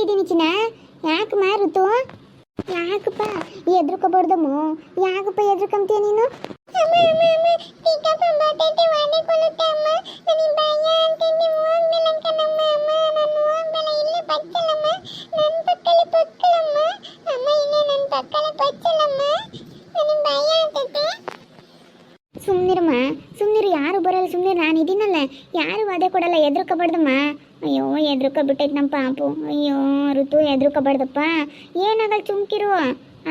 ಇದ್ದೀನಿ ಚಿನ್ನ ಯಾಕಮ್ಮ ಋತು ಯಾಕಪ್ಪ ಎದ್ರುಕೋಬಾರ್ದಮ್ಮ ಯಾಕಪ್ಪ ಎದ್ರುಕಂತೀಯ ನೀನು ಅಮ್ಮ ಅಮ್ಮ ಅಮ್ಮ ಟೀಕಪ್ಪ ಬರ್ತೈತೆ ಮಾಡಿಕೊಳ್ಳುತ್ತೆ ಅಮ್ಮ ನನಗೆ ಭಯ ಅಂತಂದು ಹೋಗ್ಬೇಡ ಕಣಮ್ಮ ಅಮ್ಮ ನಾನು ಹೋಗ್ಬೇಡ ಇಲ್ಲೇ ಬಚ್ಚಲಮ್ಮ ನನ್ನ ಪಕ್ಕದಲ್ಲಿ ಪಕ್ಕಲಮ್ಮ ಅಮ್ಮ ಇಲ್ಲೇ ನನ್ನ ಪಕ್ಕದಲ್ಲಿ ಬಚ್ಚಲಮ್ಮ ನನಗೆ ಭಯ ಆಗ್ತೈತೆ ಸುಮ್ಮನಿರಮ್ಮ ಸುಮ್ಮನಿರು ಯಾರು ಬರಲ್ಲ ಸುಮ್ಮನೆ ನಾನು ಇದೀನಲ್ಲ ಯಾರು ವಾದೆ ಕೊಡಲ್ಲ ಎದ್ರುಕೋಬಾರ್ದಮ್ಮ ಅಯ್ಯೋ ಎದ್ರುಕೋಬಿಟ್ಟೈತೆ ನಮ್ಮ ಪಾಪು. ಅಯ್ಯೋ ಋತು ಎದ್ರುಕೋಬಾರ್ದಪ್ಪ ಏನಾಗಲ್ಲ ಸುಮ್ಕಿರು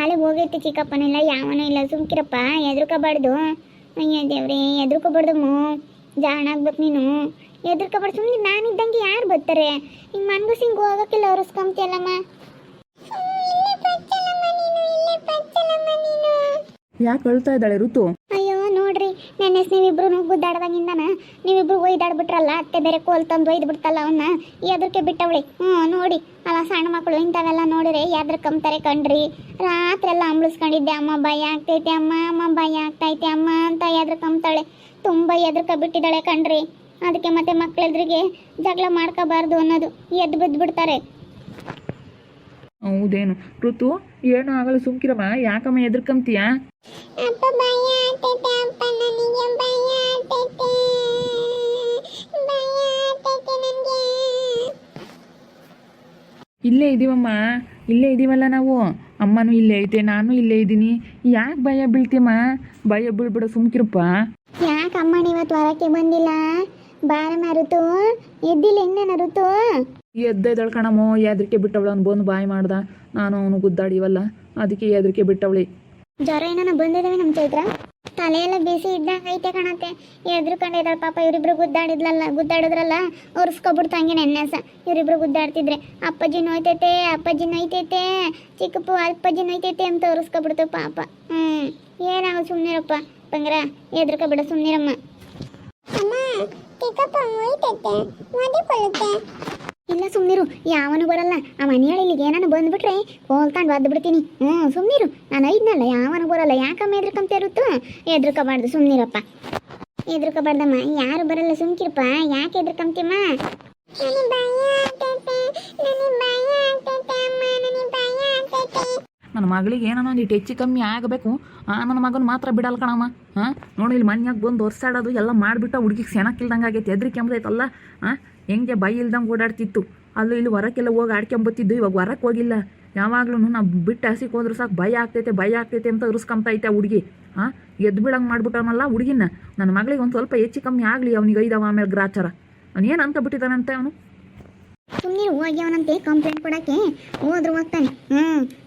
ಅಲ್ಲಿಗೆ ಹೋಗೈತೆ ಚಿಕ್ಕಪ್ಪನೆಲ್ಲ ಯಾವನೂ ಇಲ್ಲ. ಸುಮ್ಕಿರಪ್ಪ ಎದ್ರುಕೋಬಾರ್ದು ಅಯ್ಯೋ ದೇವ್ರೇ ಎದ್ರುಕೋಬಾರ್ದಮ್ಮ ಜಾಣ ಆಗ್ಬೇಕು ನೀನು. ಎದ್ರುಕೋಬಾರ್ದು ಸುಮ್ಮನೆ ನಾನಿದ್ದಂಗೆ ಯಾರು ಬರ್ತಾರೆ? ಹಿಂಗೆ ಮನ್ಗು ಹಿಂಗೆ ಹೋಗೋಕ್ಕಿಲ್ಲ ಒರೆಸ್ಕೊಂತೀಯಲ್ಲಮ್ಮ ಯಾಕೆ ಅಳ್ತಾ ಇದ್ದಾಳೆ ಋತು? ಅಯ್ಯೋ ನೋಡ್ರಿ, ನೆನ್ನೆ ನೀವಿಬ್ರು ಗುದ್ದಾಡ್ದಂಗಿಂದನ, ನೀವಿಬ್ರು ಒಯ್ದಾಡ್ಬಿಟ್ರಲ್ಲ, ಅತ್ತೆ ಬೇರೆ ಕೋಲ್ ತಂದು ಒಯ್ದು ಬಿಡ್ತಲ್ಲ ಅವನ್ನ ಎದ್ರಕ್ಕೆ ಬಿಟ್ಟವಳಿ. ಹ್ಞೂ, ನೋಡಿ, ಅಲ್ಲ ಸಣ್ಣ ಮಕ್ಕಳು ಇಂಥವೆಲ್ಲ ನೋಡಿದ್ರೆ ಎದ್ರ ಕಂಬ್ತಾರೆ ಕಣ್ರಿ. ರಾತ್ರಿ ಎಲ್ಲ ಅಂಬ್ಳಿಸ್ಕೊಂಡಿದ್ದೆ, ಅಮ್ಮ ಭಯ ಆಗ್ತೈತೆ, ಅಮ್ಮ ಅಮ್ಮ ಭಯ ಆಗ್ತೈತೆ, ಅಮ್ಮ ಅಂತ ಎದ್ರ ಕಂಬ್ತಾಳೆ ತುಂಬ ಎದ್ರಕ ಬಿಟ್ಟಿದ್ದಾಳೆ ಕಣ್ರಿ. ಅದಕ್ಕೆ ಮತ್ತೆ ಮಕ್ಕಳೆದ್ರಿಗೆ ಜಗಳ ಮಾಡ್ಕೋಬಾರ್ದು ಅನ್ನೋದು ಎದ್ದು ಬಿದ್ದು ಬಿಡ್ತಾರೆ ಹೌದೇನು? ಋತು ಏನು ಆಗಲ್ಲ ಸುಮ್ಕಿರಮ್ಮ ಯಾಕಮ್ಮ ನನಗೆ ಇಲ್ಲೇ ಇದೀವಮ್ಮ ಇಲ್ಲೇ ಇದೀವಲ್ಲ ನಾವು. ಅಮ್ಮನೂ ಇಲ್ಲೇ ಐತೆ ನಾನು ಇಲ್ಲೇ ಇದ್ದೀನಿ. ಯಾಕೆ ಭಯ ಬೀಳ್ತೀಯಮ್ಮ? ಭಯ ಬೀಳ್ಬಿಡ ಸುಮ್ಕಿರಪ್ಪ. ಯಾಕೆ ಅಮ್ಮನ ಇವತ್ತು ಹೊರಕ್ಕೆ ಬಂದಿಲ್ಲ? ಬಾರಮ್ಮ ಋತು ಎದ್ದಿಲ್ಲ ಹೆಂಗನ ಋತು? ಎದ್ದೆದಳು ಕಣಮೋ ಎದ್ರಿಕೆ ಬಿಟ್ಟವಳು ಅವ್ನು ಬಂದು ಬಾಯಿ ಮಾಡ್ದ. ನಾನು ಅವನು ಗುದ್ದಾಡಿವಲ್ಲ ಅದಕ್ಕೆ ಎದ್ರಿಕೆ ಬಿಟ್ಟವಳಿ. ಜ್ವರ ಏನಾನ ಬಂದಿದ್ದಾವೆ ನಮ್ಮ ಚೈತ್ರ? ತಲೆಯೆಲ್ಲ ಬಿಸಿ ಇದ್ದಂಗೆ ಐತೆ ಕಣತ್ತೆ. ಎದ್ರುಕೊಂಡಿದ್ದಾಳೆ ಪಾಪ ಇವರಿಬ್ರು ಗುದ್ದಾಡಿದ್ಲಲ್ಲ ಗುದ್ದಾಡಿದ್ರಲ್ಲ ಒರೆಸ್ಕೊಬಿಡ್ತು ಹಂಗೆ ನೆನ್ನೆಸ ಇವರಿಬ್ರು ಗುದ್ದಾಡ್ತಿದ್ರೆ ಅಪ್ಪಾಜಿ ನೋಯ್ತೈತೆ ಅಪ್ಪಾಜಿ ನೋಯ್ತೈತೆ ಚಿಕ್ಕಪ್ಪು ಅಪ್ಪಾಜಿ ನೋಯ್ತೈತೆ ಅಂತ ಒರೆಸ್ಕೊಬಿಡ್ತು ಪಾಪ. ಹ್ಞೂ ಏನಾಗ ಸುಮ್ಮನಿರಪ್ಪ ಬಂಗ್ರ ಬಿಡ ಸುಮ್ಮನಿರಮ್ಮ ಅಮ್ಮ ಚಿಕ್ಕಪ್ಪ ನೋಯ್ತೈತೆ ಓದಿಕೊಳ್ಳುತ್ತೆ ಇಲ್ಲ ಸುಮ್ಮನಿರು ಯಾವನು ಬರಲ್ಲ. ಆ ಮನೆಯಲ್ಲಿ ಇಲ್ಲಿಗೆ ಏನಾನು ಬಂದ್ಬಿಟ್ರೆ ಹೋಲ್ಕೊಂಡು ಒದ್ದು ಬಿಡ್ತೀನಿ ಹ್ಞೂ ಸುಮ್ಮನಿರು ನಾನು ಐದ್ನಲ್ಲ ಯಾವನು ಬರಲ್ಲ. ಯಾಕಮ್ಮ ಎದ್ರಕಂತ ಇರುತ್ತೋ? ಎದ್ರಕೋಬಾರ್ದು ಸುಮ್ಮನಿರಪ್ಪ ಎದ್ರಕೋಬಾರ್ದಮ್ಮ ಯಾರು ಬರಲ್ಲ ಸುಮ್ಕಿರಪ್ಪ. ಯಾಕೆ ಎದ್ರಕಂತೀಮ್ಮ ನನ್ನ ಮಗಳಿಗೆ ಏನೋ ಒಂದಿಟ್ಟು ಹೆಚ್ಚು ಕಮ್ಮಿ ಆಗಬೇಕು. ಆ ನನ್ನ ಮಗನ ಮಾತ್ರ ಬಿಡಲ್ಲ ಕಣಮ್ಮ. ಹಾಂ ನೋಡಿ ಇಲ್ಲಿ ಮನ್ಯಾಗ ಬಂದು ಒರ್ಸಾಡೋದು ಎಲ್ಲ ಮಾಡಿಬಿಟ್ಟು ಹುಡುಗಿಗೆ ಸೆನಕ್ಕಿಲ್ದಂಗೆ ಆಗೈತೆ. ಹೆದ್ರಿಕೆ ಎಂಬುದೈತಲ್ಲ ಹಾಂ ಹೆಂಗೆ ಬೈ ಇಲ್ದಂಗೆ ಓಡಾಡ್ತಿತ್ತು. ಅಲ್ಲೂ ಇಲ್ಲಿ ಹೊರಕ್ಕೆಲ್ಲ ಹೋಗಿ ಆಡ್ಕೊಂಬತ್ತಿದ್ದು, ಇವಾಗ ಹೊರಕ್ಕೆ ಹೋಗಿಲ್ಲ. ಯಾವಾಗ್ಲೂ ನಾವು ಬಿಟ್ಟು ಹಸಿಗೆ ಹೋದ್ರೆ ಸಾಕು, ಭಯ ಆಗ್ತೈತೆ ಭಯ ಆಗ್ತೈತೆ ಅಂತ ಉರ್ಸ್ಕೊಂಬ್ತಾ ಆ ಹುಡುಗಿ. ಹಾಂ ಎದ್ದು ಬಿಡಂಗೆ ಮಾಡ್ಬಿಟ್ಟವನಲ್ಲ ಹುಡುಗಿನ. ನನ್ನ ಮಗಳಿಗೆ ಒಂದು ಸ್ವಲ್ಪ ಹೆಚ್ಚು ಕಮ್ಮಿ ಆಗಲಿ, ಅವ್ನಿಗೆ ಐದವ ಆಮೇಲೆ ಗ್ರಾಚಾರ. ಅವನು ಏನು ಅಂತ ಬಿಟ್ಟಿದ್ದಾನಂತೆ ಅವನು? ಸುಮ್ಮನೆ ಹೋಗಿ ಅವನಂತೆ ಕಂಪ್ಲೇಂಟ್ ಕೊಡೋಕ್ಕೆ ಹೋದ್ರು ಹೋಗ್ತಾನೆ. ಹ್ಞೂ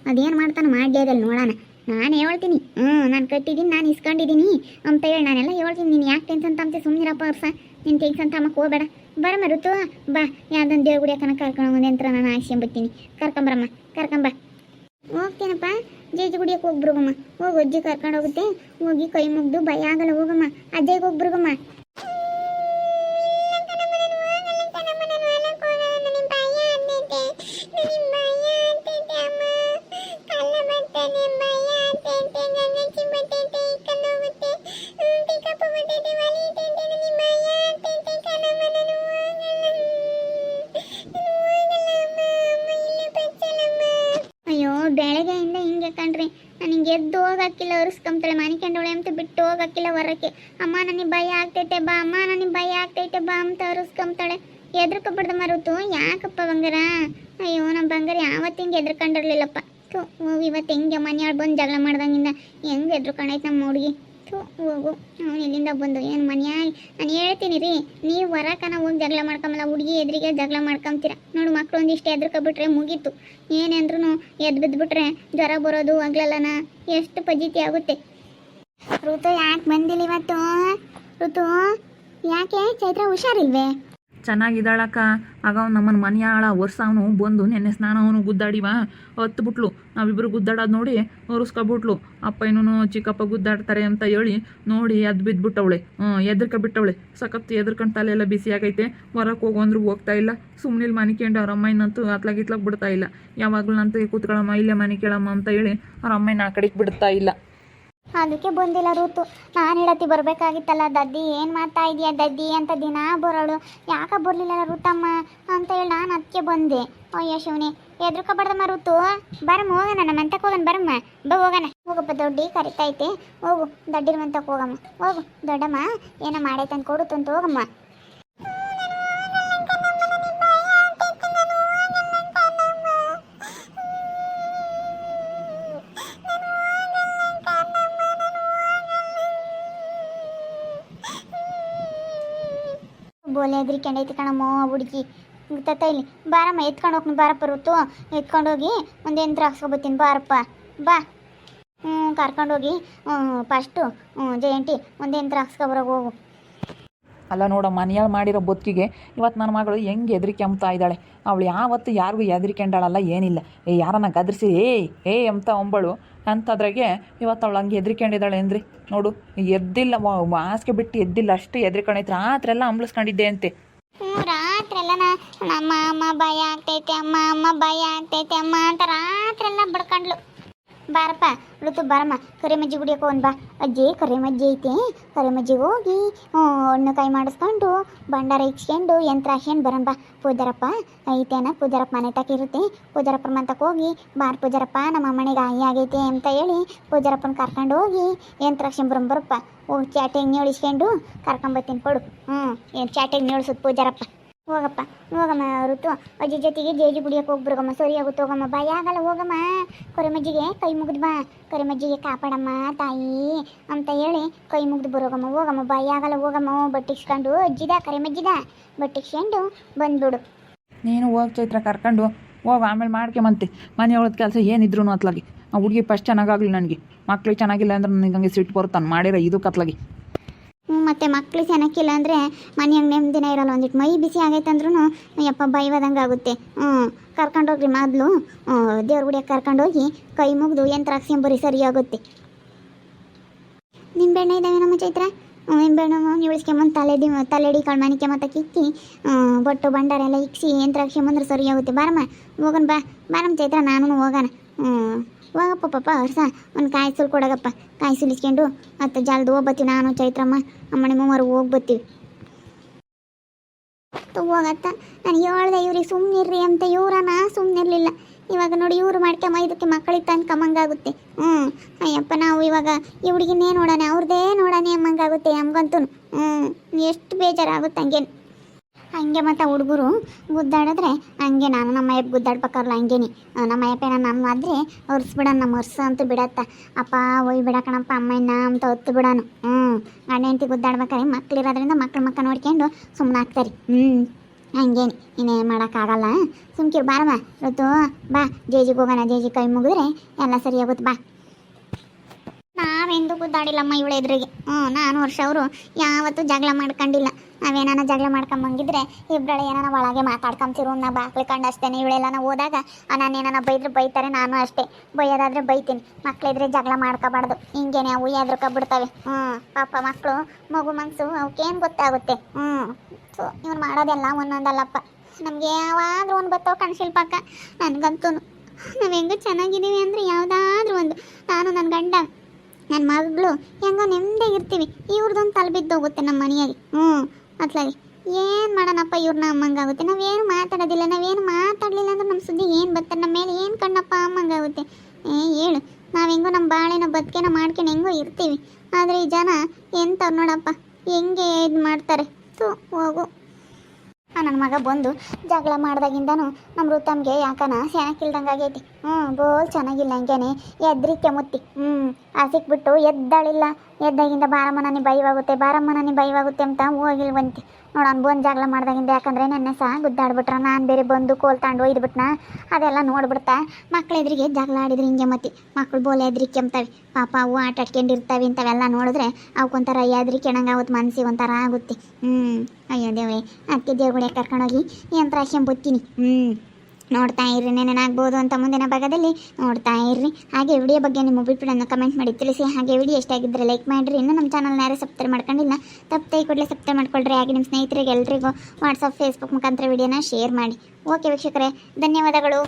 ಅದೇನು ಮಾಡ್ತಾನೆ ಮಾಡ್ಯದಲ್ಲಿ ನೋಡೋಣ. ನಾನು ಹೇಳ್ತೀನಿ. ಹ್ಞೂ ನಾನು ಕಟ್ಟಿದ್ದೀನಿ ನಾನು ಇಸ್ಕೊಂಡಿದ್ದೀನಿ ಅಂತ ಹೇಳಿ ನಾನೆಲ್ಲ ಹೇಳ್ತೀನಿ. ನೀನು ಯಾಕೆ ಟೆನ್ಷನ್ ತಮ್ತೆ ಸುಮ್ಮನಿರಪ್ಪ ವರ್ಷ ನೀನು ಟೆನ್ಷನ್ ತಮ್ಮಕ್ಕೆ ಹೋಗಬೇಡ. ಬರಮ್ಮ ಋತು ಬಾ. ಯಾವ್ದೊಂದು ದೇವ್ರ ಕನಕ ಕರ್ಕೊಂಡು ಯಂತ್ರ ನಾನು ಆಶ್ಯಂಬತ್ತೀನಿ ಕರ್ಕೊಂಬರಮ್ಮ ಕರ್ಕೊಂಬ ಹೋಗ್ತೀನಪ್ಪ. ಜೇಜಿ ಗುಡಿಯಕ್ಕೆ ಹೋಗ್ಬಿರುಗಮ್ಮ ಹೋಗು, ಅಜ್ಜಿ ಕರ್ಕೊಂಡು ಹೋಗುತ್ತೆ. ಹೋಗಿ ಕೈ ಮುಗ್ದು, ಭಯ ಆಗಲ್ಲ, ಹೋಗಮ್ಮ. ಅಜ್ಜಿಗೆ ಹೋಗ್ಬಿರುಗಮ್ಮ ಕಣ್ರಿ ನನಗೆ ಎದ್ದು ಹೋಗಕ್ಕಿಲ್ಲ ಒರೆಸ್ಕೊಂತಾಳೆ ಮನೆ ಕಂಡವಳೆ ಅಂತ ಬಿಟ್ಟು ಹೋಗಕ್ಕಿಲ್ಲ ಹೊರಕ್ಕೆ. ಅಮ್ಮ ನನಗೆ ಭಯ ಆಗ್ತೈತೆ, ಬಾ, ಅಮ್ಮ ನನಗೆ ಭಯ ಆಗ್ತೈತೆ, ಬಾ ಅಂತ ಒರೆಸ್ಕೊಂತಾಳೆ ಎದ್ರಕೊಬಿಡ್ದ ಮರುತು, ಯಾಕಪ್ಪ ಬಂಗಾರ? ಅಯ್ಯೋ ನಮ್ಮ ಬಂಗಾರ ಯಾವತ್ತಿಂಗೆ ಎದ್ರಕೊಂಡಿರ್ಲಿಲ್ಲಪ್ಪ ಥೂ ಇವತ್ತು ಹೆಂಗೆ ಮನೆಯೊಳಗೆ ಬಂದು ಜಗಳ ಮಾಡ್ದಂಗಿಂದ ಹೆಂಗೆ ಎದ್ರಕೊಂಡೈತೆ ನಮ್ಮ ಹುಡುಗಿ? ಥೂ ಹೋಗು. ಅವ್ನು ಇಲ್ಲಿಂದ ಬಂದು ಏನು ಮನೆಯ, ನಾನು ಹೇಳ್ತೀನಿ ರೀ, ನೀವು ವರಕನ ಹೋಗಿ ಜಗಳ ಮಾಡ್ಕೊಂಬಲ್ಲ, ಹುಡುಗಿ ಎದುರಿಗೆ ಜಗಳ ಮಾಡ್ಕೊಂತೀರ ನೋಡು ಮಕ್ಕಳು ಒಂದಿಷ್ಟು ಎದ್ರಕೊಬಿಟ್ರೆ ಮುಗೀತು. ಏನೇಂದ್ರೂ ಎದ್ದು ಬಿದ್ದುಬಿಟ್ರೆ ಜ್ವರ ಬರೋದು ಆಗ್ಲಲ್ಲನ ಎಷ್ಟು ಪಜಿತಿ ಆಗುತ್ತೆ. ಋತು ಯಾಕೆ ಬಂದಿಲ್ಲ ಇವತ್ತು? ಋತು, ಯಾಕೆ ಚೈತ್ರ ಹುಷಾರಿಲ್ವೇ? ಚೆನ್ನಾಗಿದ್ದಾಳಕ್ಕ. ಆಗ ಅವ್ನು ನಮ್ಮನ್ನ ಮನೆಯಾಳ ವರ್ಷ ಅವನು ಬಂದು ನೆನ್ನೆ ಸ್ನಾನ ಅವನು ಗುದ್ದಾಡಿವ. ಹತ್ತು ಬಿಟ್ಲು. ನಾವಿಬ್ಬರು ಗುದ್ದಾಡೋದು ನೋಡಿ ಒರೆಸ್ಕೊಬಿಟ್ಲು. ಅಪ್ಪ ಇನ್ನೂ ಚಿಕ್ಕಪ್ಪ ಗುದ್ದಾಡ್ತಾರೆ ಅಂತ ಹೇಳಿ ನೋಡಿ ಅದು ಬಿದ್ದುಬಿಟ್ಟವಳೆ ಹ್ಞೂ ಎದ್ರಕ ಬಿಟ್ಟವಳೆ. ಸಖತ್ತು ಎದ್ರಕೊಂಡು ತಲೆಯೆಲ್ಲ ಬಿಸಿ ಆಗೈತೆ. ಹೊರಕ್ಕೆ ಹೋಗು ಅಂದ್ರೂ ಹೋಗ್ತಾ ಇಲ್ಲ. ಸುಮ್ಮನೆ ಇಲ್ಲಿ ಮನೆ ಕೇಂಡು ಅವ್ರ ಅಮ್ಮನಂತೂ ಅತ್ಲಾಗ ಇತ್ಲಾಗ ಬಿಡ್ತಾ ಇಲ್ಲ. ಯಾವಾಗಲೂ ನಂತ ಕೂತ್ಕೊಳ್ಳಮ್ಮ ಇಲ್ಲೇ ಮನೆ ಕೇಳಮ್ಮ ಅಂತ ಹೇಳಿ ಅವ್ರ ಅಮ್ಮನ ಆ ಕಡೆಗೆ ಬಿಡ್ತಾ ಇಲ್ಲ. ಅದಕ್ಕೆ ಬಂದಿಲ್ಲ ಋತು. ನಾನು ಹೇಳತ್ತಿ ಬರಬೇಕಾಗಿತ್ತಲ್ಲ ದದ್ದಿ ಏನು ಮಾಡ್ತಾ ಇದೀಯ ದದ್ದಿ ಅಂತ ದಿನ ಬರೋಳು. ಯಾಕೆ ಬರಲಿಲ್ಲ ಋತಮ್ಮ? ಅಂತ ಹೇಳಿ ನಾನು ಅದಕ್ಕೆ ಬಂದೆ. ಅಯ್ಯೋ ಶಿವನಿ ಎದ್ರುಕೋಬಾರ್ದಮ್ಮ ಋತು. ಬರಮ್ಮ, ಹೋಗೋಣ, ನಮ್ಮ ಅಂತಕ್ಕೆ ಹೋಗೋಣ, ಬರಮ್ಮ. ಬಾ, ಹೋಗೋಣ. ಹೋಗಪ್ಪ ದೊಡ್ಡಿ ಕರಿತೈತೆ ಹೋಗು ಮಂತಕ್ಕೆ ಹೋಗಮ್ಮ. ಹೋಗು, ದೊಡ್ಡಮ್ಮ, ಏನೋ ಮಾಡೈತೆ ಅಂತ ಕೊಡುತ್ತಂತ ಹೋಗಮ್ಮ. ಬೋಲೆ ಎದ್ರಿಕೊಂಡೈತಿ ಕಣಮ್ಮ ಹುಡುಗಿ. ತತ್ತ ಇಲ್ಲಿ. ಬಾರಮ್ಮ, ಎತ್ಕೊಂಡು ಹೋಗ್ನಿ ಬಾರಪ್ಪ ಋತು. ಎತ್ಕೊಂಡೋಗಿ ಒಂದು ಯಂತ್ರ ಹಾಕ್ಸ್ಕೊಬತ್ತೀನಿ ಬಾರಪ್ಪ. ಬಾ. ಹ್ಞೂ ಕರ್ಕೊಂಡೋಗಿ ಫಸ್ಟು ಜಯಂತಿ ಒಂದು ಯಂತ್ರ ಹಾಕ್ಸ್ಕೊಬರೋಗಿ ಹೋಗು. ಅಲ್ಲ ನೋಡಮ್ಮ ಮನೆಯಲ್ಲಿ ಮಾಡಿರೋ ಬದುಕಿಗೆ ಇವತ್ತು ನನ್ನ ಮಗಳು ಹೆಂಗೆ ಹೆದರಿಕೆಂಬ್ತಾ ಇದ್ದಾಳೆ. ಅವಳು ಯಾವತ್ತು ಯಾರಿಗೂ ಹೆದರಿಕೆಂಡಾಳಲ್ಲ ಏನಿಲ್ಲ. ಏ, ಯಾರನ್ನ ಗದರಿಸಿ? ಏಯ್ ಏ, ಎಂತ ಒಂಬಳು ಅಂಥದ್ರಾಗೆ ಇವತ್ತು ಅವಳು ಹಂಗೆ ಹೆದ್ರಿಕೊಂಡಿದ್ದಾಳೆ ಅಂದ್ರಿ. ನೋಡು ಎದ್ದಿಲ್ಲ ಮಾಸ್ಕ್ ಬಿಟ್ಟು ಎದ್ದಿಲ್ಲ, ಅಷ್ಟು ಹೆದ್ರಿಕೊಂಡೈತೆ ರಾತ್ರಿ ಎಲ್ಲ ಅಂಬ್ಲಿಸ್ಕೊಂಡಿದ್ದೆ ಅಂತೆ. ರಾತ್ರೆಲ್ಲ ನಮ್ಮ ಅಮ್ಮ ಭಯ ಆಗ್ತೈತೆ, ಅಮ್ಮ ಅಮ್ಮ ಭಯ ಆಗ್ತೈತೆ, ಅಮ್ಮ ಅಂತ ರಾತ್ರೆಲ್ಲ ಬಡ್ಕೊಂಡ್ಲು ಬಾರಪ್ಪ, ಋತು ಬಾರಮ್ಮ ಕರಿಮಜ್ಜಿ ಕುಡಿಯೋಕೆ ಒಂದು ಬಾ. ಅಜ್ಜಿ, ಕರಿಮಜ್ಜಿ ಐತೆ. ಕರಿಮಜ್ಜಿಗೆ ಹೋಗಿ ಹಣ್ಣು ಕೈ ಮಾಡಿಸ್ಕೊಂಡು, ಭಂಡಾರ ಇಚ್ಕೊಂಡು ಯಂತ್ರ ಹಾಕ್ಯಂಡು ಬರಂಬ ಪೂಜಾರಪ್ಪ, ಐತೇನ? ಪೂಜಾರಪ್ಪ ಮನೆ ತಕ ಇರುತ್ತೆ. ಪೂಜಾರಪ್ಪನ ಮಂತಕ್ಕೆ ಹೋಗಿ, ಬಾರ್ ಪೂಜಾರಪ್ಪ, ನಮ್ಮ ಮನೆಗೆ ಆಯಿ ಆಗೈತೆ ಅಂತ ಹೇಳಿ ಪೂಜಾರಪ್ಪನ ಕರ್ಕೊಂಡು ಹೋಗಿ, ಯಂತ್ರ ಹಾಕ್ಸ್ಕೊಂಬರಂ ಬರಪ್ಪ ಹೋಗಿ ಚಾಟಿಗೆ ನೀಳಿಸ್ಕೊಂಡು ಕರ್ಕೊಂಬತ್ತೀನಿ ಕೊಡು. ಹ್ಞೂ, ಏನು ಚಾಟಿಗೆ ನೀಳ್ಸೋದು ಪೂಜಾರಪ್ಪ? ಹೋಗಪ್ಪ, ಹೋಗಮ್ಮ ಋತು. ಅಜ್ಜಿ ಜೊತೆಗೆ ಜೇಜಿ ಕುಡಿಯೋಕೆ ಹೋಗ್ಬಿಡ್ಗಮ್ಮ ಸರಿ ಆಗುತ್ತೆ ಹೋಗಮ್ಮ ಭಯ ಆಗಲ್ಲ ಹೋಗಮ್ಮ. ಕೊರೆಮಜ್ಜಿಗೆ ಕೈ ಮುಗಿದ್ ಬಾ. ಕೊರೆಮಜ್ಜಿಗೆ ಕಾಪಾಡಮ್ಮ, ತಾಯಿ ಅಂತ ಹೇಳಿ ಕೈ ಮುಗಿದು ಬರೋಗಮ್ಮ. ಹೋಗಮ್ಮ ಭಯ ಆಗಲ್ಲ ಹೋಗಮ್ಮ. ಬಟ್ಟಿಸ್ಕೊಂಡು ಅಜ್ಜಿದ, ಕರೆಮಜ್ಜಿದ ಬಟ್ಟಿಸ್ಕೊಂಡು ಬಂದ್ಬಿಡು. ನೀನು ಹೋಗ್ ಚೈತ್ರ, ಕರ್ಕೊಂಡು ಹೋಗ, ಆಮೇಲೆ ಮಾಡ್ಕೊಂಬಂತೆ. ಮನೆ ಒಳದ ಕೆಲಸ ಏನಿದ್ರು ಅತ್ಲಾಗಿ. ಆ ಹುಡುಗಿ ಫಸ್ಟ್ ಚೆನ್ನಾಗಾಗ್ಲಿ ನನಗೆ. ಮಕ್ಳಿಗೆ ಚೆನ್ನಾಗಿಲ್ಲ ಅಂದ್ರೆ ನನಗೆ ಹಂಗೆ ಸಿಟ್ಟು ಬರುತ್ತಾನೆ. ಮಾಡಿರೋ ಇದು ಕತ್ಲಾಗಿ. ಮತ್ತು ಮಕ್ಕಳು ಚೆನ್ನಾಗಿಲ್ಲ ಅಂದರೆ ಮನೆಯಾಗ ನೆಮ್ಮದಿನ ಇರಲ್ಲ. ಒಂದಿಟ್ಟು ಮೈ ಬಿಸಿ ಆಗೈತೆ ಅಂದ್ರೂ ಯಪ್ಪ ಬೈವದಂಗೆ ಆಗುತ್ತೆ. ಹ್ಞೂ ಕರ್ಕೊಂಡೋಗ್ರಿ ಮೊದಲು. ದೇವ್ರ ಗುಡಿಯಾಗ ಕರ್ಕೊಂಡೋಗಿ ಕೈ ಮುಗಿದು ಯಂತ್ರ ಹಾಕ್ಸ್ಕೊಂಬರಿ ಸರಿ ಆಗುತ್ತೆ. ನಿಂಬೆಣ್ಣೆ ಇದ್ದಾವೆ ನಮ್ಮ ಚೈತ್ರ? ನಿಂಬೆಹಣ್ಣು ಇಳಿಸ್ಕೊಂಬಂದು ತಲೆಡಿ ತಲೆಡಿ ಕಾಳು ಮತ್ತು ಕಿಕ್ಕಿ. ಬೊಟ್ಟು ಭಂಡಾರ ಎಲ್ಲ ಇಕ್ಸಿ ಯಂತ್ರ ಹಾಕ್ಸ್ಕೊಂಬಂದ್ರೆ ಸರಿ ಆಗುತ್ತೆ. ಬಾರಮ್ಮ ಹೋಗೋಣ ಬಾ. ಬಾರಮ್ಮ ಚೈತ್ರ ನಾನು ಹೋಗೋಣ. ಹೋಗಪ್ಪ ಪಾಪ ಹರ್ಸ ಒಂದು ಕಾಯಿ ಸುಲ್ ಕೊಡಗಪ್ಪ. ಕಾಯಿ ಸುಲಿಸ್ಕೊಂಡು ಮತ್ತು ಜಲ್ದು ಹೋಗ್ಬತ್ತೀವಿ ನಾನು, ಚೈತ್ರಮ್ಮ, ಅಮ್ಮನೆ ಮೂವರು ಹೋಗಿ ಬರ್ತೀವಿ ಹೋಗತ್ತ ನಾನು ಹೇಳ್ದೆ ಇವ್ರಿಗೆ ಸುಮ್ಮನಿರ್ರಿ ಅಂತ ಇವ್ರನ ಸುಮ್ಮನಿರ್ಲಿಲ್ಲ ಇವಾಗ ನೋಡಿ ಇವ್ರು ಮಾಡ್ಕೊಂಬ ಇದಕ್ಕೆ ಮಕ್ಕಳಿಗೆ ತಂದು ಕಮ್ಮಂಗಾಗುತ್ತೆ ಹ್ಞೂ ಅಯ್ಯಪ್ಪ, ನಾವು ಇವಾಗ ಈ ಹುಡುಗಿನೇ ನೋಡೋಣ? ಅವ್ರದ್ದೇ ನೋಡೋಣ ಅಮ್ಮಂಗಾಗುತ್ತೆ ನಮ್ಗಂತೂ ಹ್ಞೂ ಎಷ್ಟು ಬೇಜಾರಾಗುತ್ತೆ ಹಂಗೆ ಹಂಗೆ ಮತ್ತು ಹುಡುಗರು ಗುದ್ದಾಡಿದ್ರೆ ಹಂಗೆ ನಾನು ನಮ್ಮ ಅಯ್ಯಪ್ಪ ಗುದ್ದಾಡ್ಬೇಕಾರಲ್ಲ ಹಂಗೇನಿ. ನಮ್ಮ ಅಯ್ಯಪ್ಪನ ನಮ್ಮ ಆದರೆ ಹೊರ್ಸ್ಬಿಡೋಣ ನಮ್ಮ ಒರ್ಸ ಅಂತ ಬಿಡತ್ತ. ಅಪ್ಪ ಒಯ್ ಬಿಡಕಣಪ್ಪ ಅಮ್ಮಯ್ಯನ ಅಂತ ಹೊತ್ತು ಬಿಡೋಣ ಹ್ಞೂ ಗಂಡ ಹೆಂಡತಿ ಗುದ್ದಾಡ್ಬೇಕಾರೆ ಮಕ್ಳು ಇರೋದ್ರಿಂದ ಮಕ್ಳು ಮಕ್ಕ ನೋಡ್ಕೊಂಡು ಸುಮ್ಮನೆ ಹಾಕ್ತಾರೆ ಹ್ಞೂ ಹಂಗೇನಿ. ಇನ್ನೇನು ಮಾಡೋಕ್ಕಾಗಲ್ಲ. ಸುಮ್ಕಿರು, ಬಾರಮ್ಮ. ಇವತ್ತು ಬಾ. ಜೇಜಿಗೆ ಹೋಗೋಣ ಜೇಜಿ ಕೈ ಮುಗಿದ್ರೆ ಎಲ್ಲ ಸರಿ ಆಗುತ್ತೆ. ಬಾ. ಗುದ್ದಾಡಿಲ್ಲಮ್ಮ ಇವಳ ಎದುರಿಗೆ. ಹ್ಞೂ, ನಾನು ವರ್ಷ ಅವರು ಯಾವತ್ತೂ ಜಗಳ ಮಾಡ್ಕೊಂಡಿಲ್ಲ. ನಾವೇನಾನ ಜಗಳ ಮಾಡ್ಕೊಂಬಂಗಿದ್ರೆ ಇಬ್ಬರಳೆ ಏನಾನ ಒಳಗೆ ಮಾತಾಡ್ಕೊಂತಿರು, ನಾ ಬಾಕ್ಲಿ ಕಂಡು ಅಷ್ಟೇ ಇವಳೆಲ್ಲ ಹೋದಾಗ ನಾನು ಏನಾನ ಬೈದ್ರೆ ಬೈತಾರೆ, ನಾನು ಅಷ್ಟೇ. ಬೈಯೋದಾದ್ರೆ ಬೈತೀನಿ. ಮಕ್ಕಳಿದ್ರೆ ಜಗಳ ಮಾಡ್ಕೋಬಾರ್ದು. ಹಿಂಗೇನೆ ಅವು ಎದ್ರಕೊಬಿಡ್ತವೆ ಹ್ಞೂ, ಪಾಪ ಮಕ್ಕಳು ಮಗು ಮನಸ್ಸು ಅವಕ್ಕೇನು ಗೊತ್ತಾಗುತ್ತೆ. ಹ್ಞೂ ಸೊ ಇವ್ನು ಮಾಡೋದೆಲ್ಲ ಒಂದೊಂದಲ್ಲಪ್ಪ. ನಮಗೆ ಯಾವಾದ್ರೂ ಒಂದು ಬರ್ತಾವೆ ಕಣ್ಶಿಲ್ಪಕ್ಕ ನನಗಂತೂ ನಾವು ಹೆಂಗೂ ಚೆನ್ನಾಗಿದ್ದೀವಿ ಅಂದರೆ ಯಾವುದಾದ್ರೂ ಒಂದು. ನಾನು ನನ್ನ ಗಂಡ ನನ್ನ ಮಗಳು, ಹೆಂಗೋ ನೆಮ್ಮದಿಯಾಗಿರ್ತೀವಿ ಇವ್ರದ್ದೊಂದು ತಲೆ ಬಿದ್ದೋಗುತ್ತೆ ನಮ್ಮ ಮನೆಯಲ್ಲಿ. ಹ್ಞೂ ಅತ್ಲಾಗಿ ಏನು ಮಾಡೋಣಪ್ಪ ಇವ್ರನ್ನ ಅಮ್ಮಂಗಾಗುತ್ತೆ? ನಾವೇನು ಮಾತಾಡೋದಿಲ್ಲ, ನಾವೇನು ಮಾತಾಡಲಿಲ್ಲ ಅಂದ್ರೆ ನಮ್ಮ ಸುದ್ದಿ ಏನು ಬರ್ತಾರೆ ನಮ್ಮ ಮೇಲೆ ಏನು ಕಣ್ಣಪ್ಪ ಅಮ್ಮಂಗಾಗುತ್ತೆ? ಏ, ಹೇಳು. ನಾವು ಹೆಂಗೋ ನಮ್ಮ ಬಾಳೆನ ಬದುಕೇನ ಮಾಡ್ಕೊಂಡು ಹೆಂಗೋ ಇರ್ತೀವಿ. ಆದರೆ ಈ ಜನ ಎಂಥವ್ರು ನೋಡಪ್ಪ? ಹೆಂಗೆ ಇದು ಮಾಡ್ತಾರೆ? ತು ಹೋಗು. ನನ್ನ ಮಗ ಬಂದು ಜಗಳ ಮಾಡಿದಾಗಿಂದನೂ ನಮ್ಮ ಋತಮ್ಗೆ ಯಾಕನ ಸೆನಕಿಲ್ದಂಗೆ ಆಗೈತಿ ಹ್ಞೂ ಬೋಲ್ ಚೆನ್ನಾಗಿಲ್ಲ ಹಂಗೇನೆ. ಎದ್ರಿಕೆ ಮುತ್ತಿ ಹ್ಞೂ ಆ ಸಿಕ್ಬಿಟ್ಟು ಎದ್ದಾಳಿಲ್ಲ. ಎದ್ದಾಗಿಂದ ಬಾರಮ್ಮ ನನಗೆ ಬಾರಮ್ಮನಿ ಬಾರಮ್ಮ ಹೋಗಿಲ್ ಅಂತ ಹೋಗಿಲ್ವಂತೆ ನೋಡೋಣ ಬಂದು ಜಗಳ ಮಾಡ್ದಾಗಿಂದ ಯಾಕಂದ್ರೆ ನೆನ್ನೆ ಸಹ ಗುದ್ದಾಡ್ಬಿಟ್ರ. ನಾನು ಬೇರೆ ಬಂದು ಕೋಲ್ ತಗೊಂಡು ಒಯ್ದುಬಿಟ್ನ ಅದೆಲ್ಲ ನೋಡ್ಬಿಡ್ತಾ ಮಕ್ಳು ಎದುರಿಗೆ ಜಗಳ ಆಡಿದ್ರೆ ಹಿಂಗೆ ಮತ್ತಿ. ಮಕ್ಳು ಬೋಲ್ ಎದ್ರಿಕೆ ಅಂಬ್ತವೆ ಪಾಪ ಅವು ಆಟ ಆಡ್ಕೊಂಡಿರ್ತಾವೆ, ಇಂಥವೆಲ್ಲ ನೋಡಿದ್ರೆ ಅವಕ್ಕೊಂಥರ ಎದ್ರಿಕೆ ನಂಗೆ ಅವತ್ತು ಮನಸ್ಸಿಗೆ ಒಂಥರ ಆಗುತ್ತೆ. ಹ್ಞೂ, ಅಯ್ಯೋ ದೇವೇ ಅದಕ್ಕೆ ದೇವ್ಗಳೇ ಕರ್ಕೊಂಡೋಗಿ ಯಂತ್ರ ಹಾಕ್ಯಂಬತ್ತೀನಿ ಹ್ಞೂ. ನೋಡ್ತಾ ಇರ್ರಿ, ನೆನೆನಾಗ್ಬೋದು ಅಂತ ಮುಂದಿನ ಭಾಗದಲ್ಲಿ ನೋಡ್ತಾ ಇರ್ರಿ. ಹಾಗೆ ವಿಡಿಯೋ ಬಗ್ಗೆ ನಿಮ್ಮ ಅಭಿಪ್ರಾಯವನ್ನು ಕಮೆಂಟ್ ಮಾಡಿ ತಿಳಿಸಿ. ಹಾಗೆ ವಿಡಿಯೋ ಇಷ್ಟ ಆಗಿದ್ದರೆ ಲೈಕ್ ಮಾಡಿರಿ. ಇನ್ನೂ ನಮ್ಮ ಚಾನಲ್ನ ಯಾರೇ ಸಬ್ಸ್ಕ್ರೈಬ್ ಮಾಡ್ಕೊಂಡಿಲ್ಲ ತಪ್ಪೇ ಕೂಡಲೇ ಸಬ್ಸ್ಕ್ರೈಬ್ ಮಾಡ್ಕೊಳ್ರಿ. ಹಾಗೆ ನಿಮ್ಮ ಸ್ನೇಹಿತರಿಗೆ ಎಲ್ಲರಿಗೂ ವಾಟ್ಸಪ್ ಫೇಸ್ಬುಕ್ ಮುಖಾಂತರ ವಿಡಿಯೋನ ಶೇರ್ ಮಾಡಿ. ಓಕೆ ವೀಕ್ಷಕರೇ, ಧನ್ಯವಾದಗಳು.